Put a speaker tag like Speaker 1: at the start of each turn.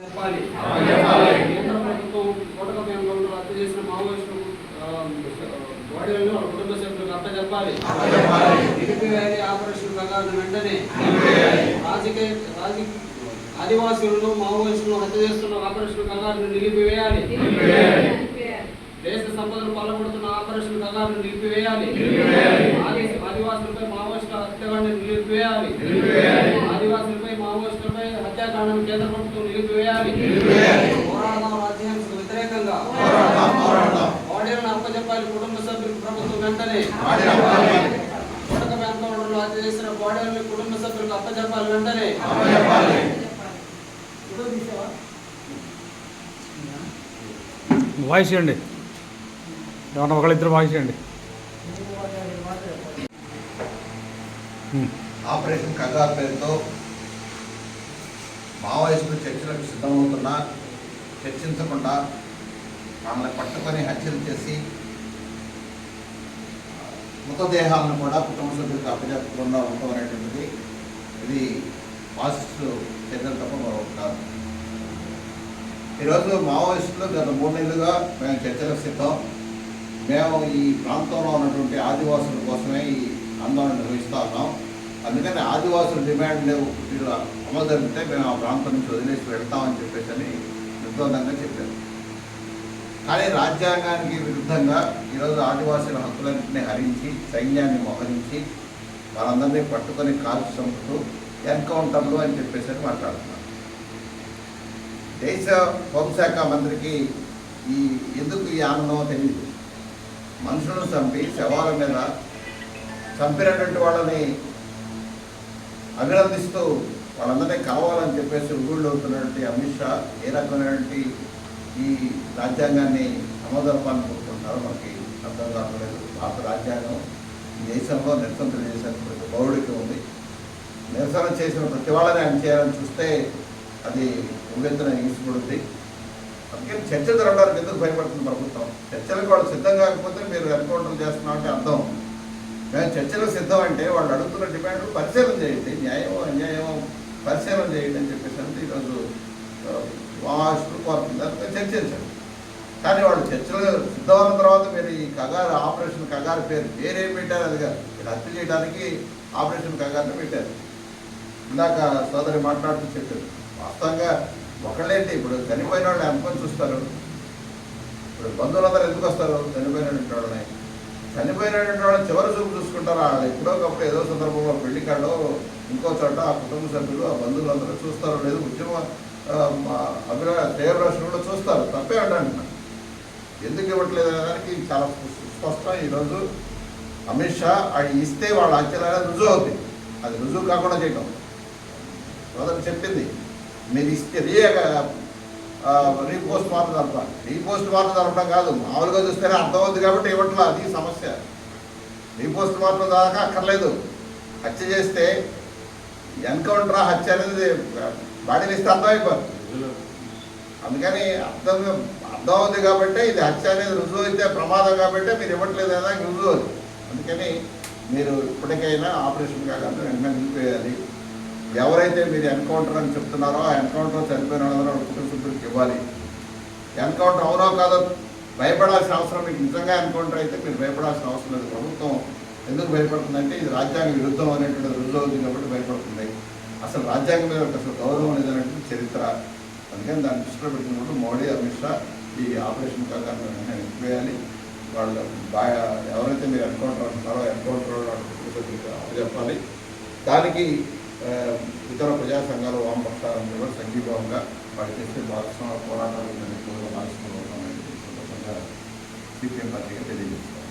Speaker 1: చెప్పాలి. కేంద్ర ప్రభుత్వం కోటక బ్యాంకులను రద్దు చేసిన మావోయిస్టులు ఆ, బాడీలను వాళ్ళ కుటుంబ సభ్యులకు అప్పచెప్పాలి నిలిపివేయాలి ఆపరేషన్ ప్రకారం వెంటనే రాజకీయ రాజకీయ ఆదివాసీలను మావోయిస్టులను హత్య చేస్తున్న ఆపరేషన్ కంగారును నిలిపివేయాలి. దేశ సంపదను పాల్గొడుతున్న ఆపరేషన్ కంగారును నిలిపివేయాలి. ఆది- ఆదివాసులపై మావోయిస్టుల హత్యాకాండను నిలిపివేయాలి. ఆదివాసులపై హత్యాకాండను కేంద్ర ప్రభుత్వం నిలిపివేయాలి. పోరాడదాం రాజ్యాంగకు వ్యతిరేకంగా. బాడీలను అప్పచెప్పాలి కుటుంబ సభ్యులకు ప్రభుత్వం వెంటనే. కొడక బ్యాంకులలో హత్య చేసిన బాడీలను కుటుంబ సభ్యులకు అప్పచెప్పాలి వెంటనే?
Speaker 2: వాయిస్ ఇవ్వండి ఏమన్నా ఒకళ్ళిద్దరు వాయిస్ ఉమ్.
Speaker 3: ఆపరేషన్ కంగారు పేరుతో మావోయిస్టులు చర్చలకు సిద్ధమవుతున్నా చర్చించకుండా వాళ్ళని పట్టుకొని హత్యలు చేసి మృతదేహాలను కూడా కుటుంబ సభ్యులకు అప్పజెప్పకుండా ఉండటం అనేటువంటిది ఇది ఫాసిస్ట్ చర్యలు తప్ప మరొకటి కాదు. ఈరోజు మావోయిస్టులు గత మూడు నెలలుగా మేము చర్చలకు సిద్ధం. మేము ఈ ప్రాంతంలో ఉన్నటువంటి ఆదివాసుల కోసమే ఈ ఆందోళన నిర్వహిస్తూ ఉన్నాం. అందుకని ఆదివాసుల డిమాండ్ మీరు అమలు జరిగితే మేము ఆ ప్రాంతం నుంచి వదిలేసి వెళ్తామని చెప్పేసి అని నిర్బంధంగా చెప్పారు. కానీ రాజ్యాంగానికి విరుద్ధంగా ఈరోజు ఆదివాసుల హక్కులన్నింటినీ హరించి సైన్యాన్ని మోహరించి వాళ్ళందరినీ పట్టుకొని కాల్చి చంపుతూ ఎన్కౌంటర్లు అని చెప్పేసి అని మాట్లాడుతున్నారు. దేశ హోంశాఖ మంత్రికి ఈ ఎందుకు ఈ ఆనందమో తెలియదు మనుషులను చంపి శవాల మీద చంపినటువంటి వాళ్ళని అభినందిస్తూ వాళ్ళందరినీ కావాలని చెప్పేసి ఊళ్ళో అవుతున్నటువంటి అమిత్ షా ఏ రకమైనటువంటి ఈ రాజ్యాంగాన్ని అమోదరపాలని కోరుకుంటారో మనకి అర్థం కావట్లేదు. భారత రాజ్యాంగం ఈ దేశంలో నిరసన తెలియజేసిన ప్రతి పౌరుడికి ఉంది. నిరసన చేసిన ప్రతి వాళ్ళని ఆయన చేయాలని చూస్తే అది ఉవ్వెత్తున ఈసుపడుద్ది అందుకని చర్చ జరగడానికి ఎందుకు భయపడుతుంది ప్రభుత్వం? చర్చలకు వాళ్ళు సిద్ధం కాకపోతే మీరు ఎన్కౌంటర్ చేస్తున్నాం అంటే అర్థం. మేము చర్చలకు సిద్ధం అంటే వాళ్ళు అడుగుతున్న డిమాండ్ పరిశీలన చేయండి న్యాయమో అన్యాయమో పరిశీలన చేయండి అని చెప్పేసి అంటే ఈరోజు మాస్టర్ కోరుతుంది చర్చించండి కానీ వాళ్ళు చర్చలు సిద్ధమైన తర్వాత మీరు ఈ కగారు ఆపరేషన్ కగారు పేరు పేరేం పెట్టారు అది కాదు. మీరు హత్య చేయడానికి ఆపరేషన్ కగారుని పెట్టారు. ఇందాక సోదరి మాట్లాడుతూ చెప్పారు. వాస్తవంగా ఒకళ్ళేంటి ఇప్పుడు చనిపోయిన వాళ్ళని అనుకొని చూస్తారు? ఇప్పుడు బంధువులందరూ ఎందుకు వస్తారు? చనిపోయిన వాళ్ళని చనిపోయినటువంటి వాళ్ళు చివరి చూపు చూసుకుంటారు? వాళ్ళు ఎప్పుడో ఒకప్పుడు ఏదో సందర్భంలో పెళ్ళి కాడో ఇంకో చోట ఆ కుటుంబ సభ్యులు ఆ బంధువులందరూ చూస్తారు. లేదు ఉద్యమ ఆ, మా అభిప్రాయ దేవరాశులు కూడా చూస్తారు. తప్పే అంటాను ఎందుకు ఇవ్వట్లేదు దానికి చాలా స్పష్టం. ఈరోజు అమిత్ షా అది ఇస్తే వాళ్ళ హత్యలనే రుజువు అవుతుంది అది రుజువు కాకుండా చేయటం. సోదరు చెప్పింది మీరు ఇస్తే రీపోస్ట్ మార్పు జరపాలి రీపోస్ట్ మార్పు జరపడం కాదు మామూలుగా చూస్తేనే అర్థమవుతుంది కాబట్టి ఇవ్వట్లా అది సమస్య. రీపోస్ట్ మార్పు దాకా అక్కర్లేదు. హత్య చేస్తే ఎన్కౌంటర్ హత్య అనేది బాడీని ఇస్తే అర్థమైపోతుంది అందుకని అర్థం అర్థం అవుతుంది కాబట్టి ఇది హత్య అనేది రుజువు అయితే ప్రమాదం కాబట్టి మీరు ఇవ్వట్లేదు కదా రుజువు అందుకని మీరు ఇప్పటికైనా ఆపరేషన్ కాకుండా వెంటనే నిలిపేయాలి ఎవరైతే మీరు ఎన్కౌంటర్ అని చెప్తున్నారో ఆ ఎన్కౌంటర్ చనిపోయిన వాళ్ళందరూ కుటుంబ సభ్యులకు ఇవ్వాలి. ఎన్కౌంటర్ అవునో కాదో భయపడాల్సిన అవసరం మీకు. నిజంగా ఎన్కౌంటర్ అయితే మీరు భయపడాల్సిన అవసరం లేదు. ప్రభుత్వం ఎందుకు భయపడుతుందంటే ఇది రాజ్యాంగ విరుద్ధం అనేటువంటి రుజువు అవుతుంది కాబట్టి భయపడుతుంది. అసలు రాజ్యాంగం మీద అసలు గౌరవం అనేది అనేటువంటి చరిత్ర. అందుకని దాన్ని దృష్టిలో పెట్టినప్పుడు మోడీ అమిత్ షా ఈ ఆపరేషన్ కాగాన్ని వెంటనే నిలిపివేయాలి వాళ్ళు బాగా ఎవరైతే మీరు ఎన్కౌంటర్ అంటున్నారో ఎన్కౌంటర్ చెప్పాలి దానికి ఇతర ప్రజా సంఘాలు వామపక్షాలను కూడా సంఘీభావంగా వాళ్ళు చేసే భాగస్వామ్య పోరాటాలు భాగస్వామ్యం సిపిఎం పార్టీగా తెలియజేస్తారు